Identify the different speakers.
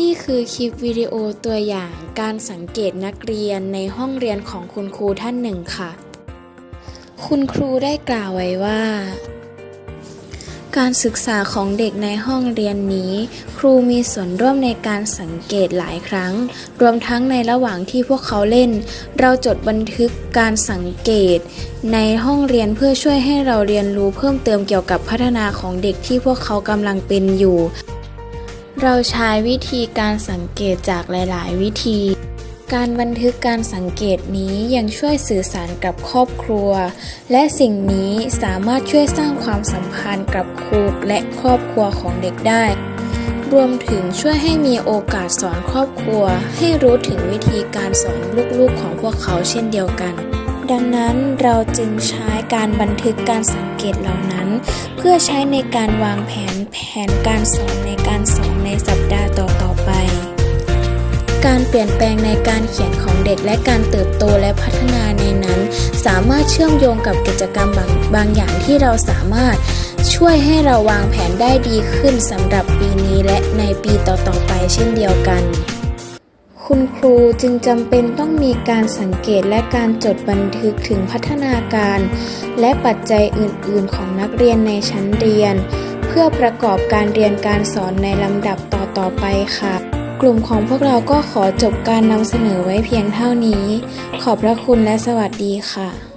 Speaker 1: นี่คือคลิปวิดีโอตัวอย่างการสังเกตนักเรียนในห้องเรียนของคุณครูท่านหนึ่งค่ะ คุณครูได้กล่าวไว้ว่า การศึกษาของเด็กในห้องเรียนนี้ ครูมีส่วนร่วมในการสังเกตหลายครั้ง รวมทั้งในระหว่างที่พวกเขาเล่น เราจดบันทึกการสังเกต ในห้องเรียนเพื่อช่วยให้เราเรียนรู้เพิ่มเติมเกี่ยวกับพัฒนาของเด็กที่พวกเขากำลังเป็นอยู่ เราใช้วิธีการสังเกตจากหลาย ๆ วิธี การบันทึกการสังเกตนี้ยังช่วยสื่อสารกับครอบครัว และสิ่งนี้สามารถช่วยสร้างความสัมพันธ์กับครูและครอบครัวของเด็กได้ รวมถึงช่วยให้มีโอกาสสอนครอบครัว ให้รู้ถึงวิธีการสอนลูก ๆ ของพวกเขาเช่นเดียวกัน ดังนั้นเราจึงใช้การบันทึกการสังเกตเหล่านั้น เพื่อใช้ในการวางแผนแผนการสอนในการสอนในสัปดาห์ต่อๆไป การเปลี่ยนแปลงในการเขียนของเด็กและการเติบโตและพัฒนาในนั้น สามารถเชื่อมโยงกับกิจกรรมบางบางอย่างที่เราสามารถช่วยให้เราวางแผนได้ดีขึ้นสำหรับปีนี้และในปีต่อๆไปเช่นเดียวกัน คุณครูจึงจำเป็นต้องมีการสังเกตและการจดบันทึกถึงพัฒนาการ และปัจจัยอื่น ๆ ของนักเรียนในชั้นเรียน เพื่อประกอบการเรียนการสอนในลำดับต่อ ๆ ไปค่ะ กลุ่มของพวกเราก็ขอจบการนำเสนอไว้เพียงเท่านี้ ขอบพระคุณและสวัสดีค่ะ